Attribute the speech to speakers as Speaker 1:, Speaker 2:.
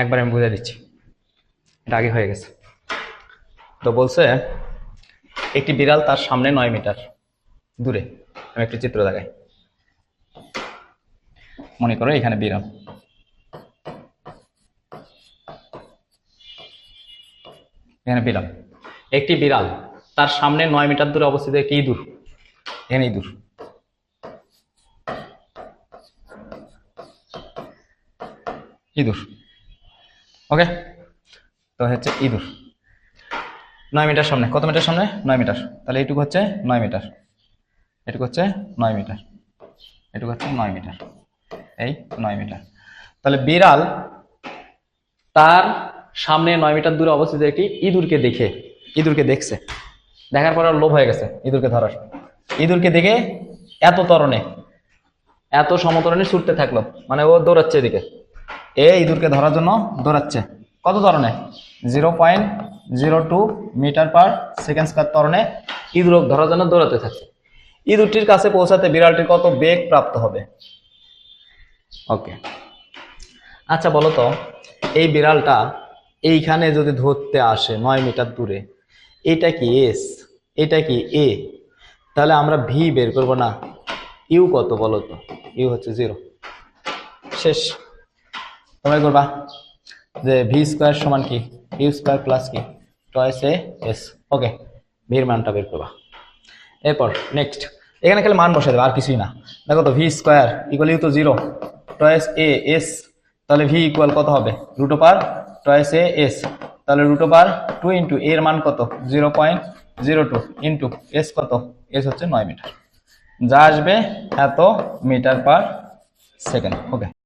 Speaker 1: একবার আমি বুঝে দিচ্ছি। এটা আগে হয়ে গেছে। তো বলছে, একটি বিড়াল তার সামনে নয় মিটার দূরে। আমি একটি চিত্র দেখাই। মনে করো এখানে বিড়াল। এখানে বিড়াল। একটি বিড়াল তার সামনে নয় মিটার দূরে অবস্থিত একটি ইঁদুর। এখানে ইঁদুর। ইঁদুর। ওকে? তো হচ্ছে ইঁদুর। নয় মিটার সামনে। কত মিটার সামনে? নয় মিটার। তাহলে এইটুকু হচ্ছে নয় মিটার। এটুকু হচ্ছে নয় মিটার। এটুকু হচ্ছে নয় মিটার। এই নয় মিটার। তাহলে বিড়াল তার সামনে নয় মিটার দূরে অবস্থিত একটি ইঁদুরকে দেখে, ইঁদুরকে দেখছে। দেখার পর লোভ হয়ে গেছে ইঁদুরকে ধরার। ইঁদুরকে দেখে এত তরণে, এত সমতরণে ছুটতে থাকল। মানে ও দৌড়াচ্ছে এদিকে। এ ইঁদুরকে ধরার জন্য দৌড়াচ্ছে। কত তরণে zero point zero two metre per second square তরণে ইঁদুর ধরার জন্য দৌড়াতে থাকছে। ইঁদুরটির কাছে পৌঁছাতে বিড়ালটির কত বেগ প্রাপ্ত হবে? ওকে। আচ্ছা বলো তো, এই বিড়ালটা এইখানে যদি ধরতে আসে নয় মিটার দূরে, এটা কি এস? এটা কি এ? তাহলে আমরা ভি বের করব না। ইউ কত বলো তো? ইউ হচ্ছে জিরো। শেষ। তোমরা করবা। যে ভি স্কোয়ার সমান কি? ইউ স্কোয়ার প্লাস কি? টয়েস এ এস ওকে ভির মানটা বের করবা। এরপর নেক্সট এখানে খালি মান বসে দেবে, আর কিছুই না। দেখো তো ভি স্কোয়ার ইকুয়াল ইউ তো জিরো টয়েস এ এস তাহলে ভি ইকুয়াল কত হবে? Root per twice A S তাহলে রুটো পার টু ইন্টু এর মান কত? Zero point zero two into S কত? এস হচ্ছে নয় মিটার। যা আসবে এত মিটার পার সেকেন্ড ওকে